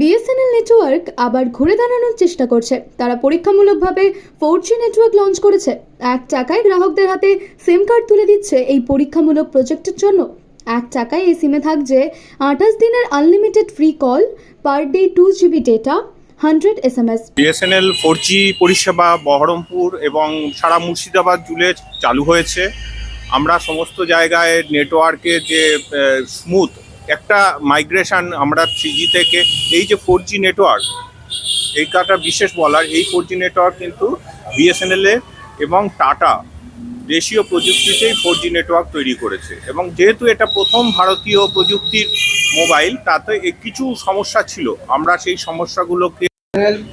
BSNL network আবার ঘুরে দাঁড়ানোর চেষ্টা করছে। তারা পরীক্ষামূলকভাবে ফোর জি নেটওয়ার্ক লঞ্চ করেছে। এক টাকায় গ্রাহকদের হাতে সিম কার্ড তুলে দিচ্ছে এই পরীক্ষামূলক প্রজেক্টের জন্য। এক টাকায় এই সিমে থাকছে আঠাশ দিনের unlimited free call per day two GB data hundred S M S BSNL four G পরিষেবা বহরমপুর এবং সারা মুর্শিদাবাদ জুড়ে চালু হয়েছে। আমরা সমস্ত জায়গায় নেটওয়ার্কের যে স্মুথ একটা মাইগ্রেশন আমরা থ্রি জি থেকে এই যে ফোর জি নেটওয়ার্ক এই কাটা বিশেষ বলার এই ফোর জি নেটওয়ার্ক কিন্তু বিএসএনএল এবং টাটা দেশীয় প্রযুক্তিতেই ফোর জি নেটওয়ার্ক তৈরি করেছে। এবং যেহেতু এটা প্রথম ভারতীয় প্রযুক্তির মোবাইল তাতে কিছু সমস্যা ছিল। আমরা সেই সমস্যাগুলোকে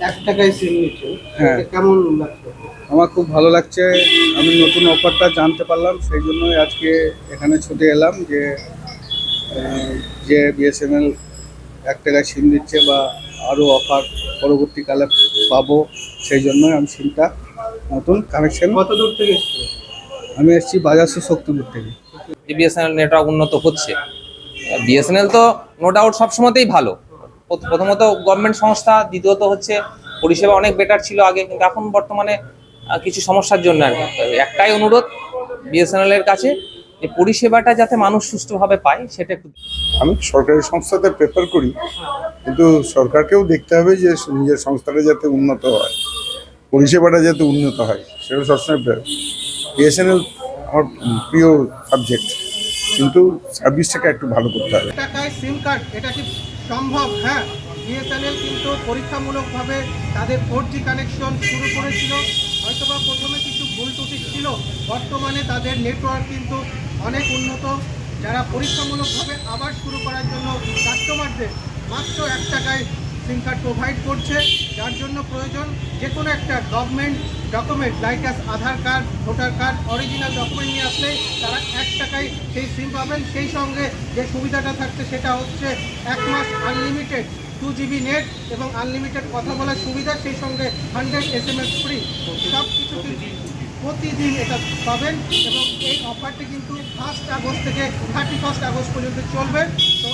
এক টাকায় সিম হ্যাঁ। কেমন আমার খুব ভালো লাগছে আমি নতুন অফারটা জানতে পারলাম সেই জন্যই আজকে এখানে ছুটে এলাম যে যে বিএসএনএল এক টাকায় সিম দিচ্ছে বা আরও অফার পরবর্তীকালে পাবো সেই জন্যই আমি সিমটা নতুন কানেকশন কত দূর থেকে এসছে? আমি এসেছি বাজারশো শক্তিপুর থেকে। বিএসএনএল নেটওয়ার্ক উন্নত হচ্ছে। বিএসএনএল তো নো ডাউট সবসময়তেই ভালো। প্রথ- প্রথমত গভর্নমেন্ট সংস্থা দ্বিতীয়ত হচ্ছে পরিষেবা অনেক বেটার ছিল আগে কিন্তু এখন বর্তমানে কিছু সমস্যার জন্য একটাই অনুরোধ বিএসএনএল এর কাছে যে পরিষেবাটা যাতে মানুষ সুষ্ঠুভাবে পায় সেটা একটু আমি সরকারি সংস্থাতে প্রেফার করি কিন্তু সরকারকেও দেখতে হবে যে নিজের সংস্থাটা যাতে উন্নত হয় পরিষেবাটা যাতে উন্নত হয় সেটা সবসময় বিএসএনএল আমার প্রিয় সাবজেক্ট কিন্তু সার্ভিসটাকে একটু ভালো করতে হবে। টাকায় সিম কার্ড এটা কি সম্ভব? হ্যাঁ বিএসএনএল কিন্তু পরীক্ষামূলকভাবে তাদের ফোর জি কানেকশন শুরু করেছিল হয়তোবা প্রথমে কিছু ভুল ত্রুটি ছিল, বর্তমানে তাদের নেটওয়ার্ক কিন্তু অনেক উন্নত। যারা পরীক্ষামূলকভাবে আবার শুরু করার জন্য কাস্টমারদের মাত্র এক টাকায় সিম কার্ড প্রোভাইড করছে, যার জন্য প্রয়োজন যে কোনো একটা government document like as Aadhaar card voter card original document নিয়ে আসলে তারা এক টাকায় সেই সিম পাবেন। সেই সঙ্গে যে সুবিধাটা থাকছে সেটা হচ্ছে এক মাস আনলিমিটেড টু জিবি নেট এবং আনলিমিটেড কথা বলার সুবিধা, সেই সঙ্গে hundred S M S free সব প্রতিদিন এটা পাবেন এবং এই অফারটি কিন্তু ফার্স্ট আগস্ট থেকে থার্টি ফার্স্ট আগস্ট পর্যন্ত চলবে। তো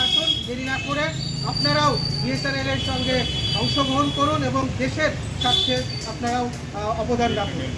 আসুন দেরি না করে আপনারাও বিএসএনএলের সঙ্গে অংশগ্রহণ করুন এবং দেশের স্বার্থে আপনারাও অবদান রাখুন।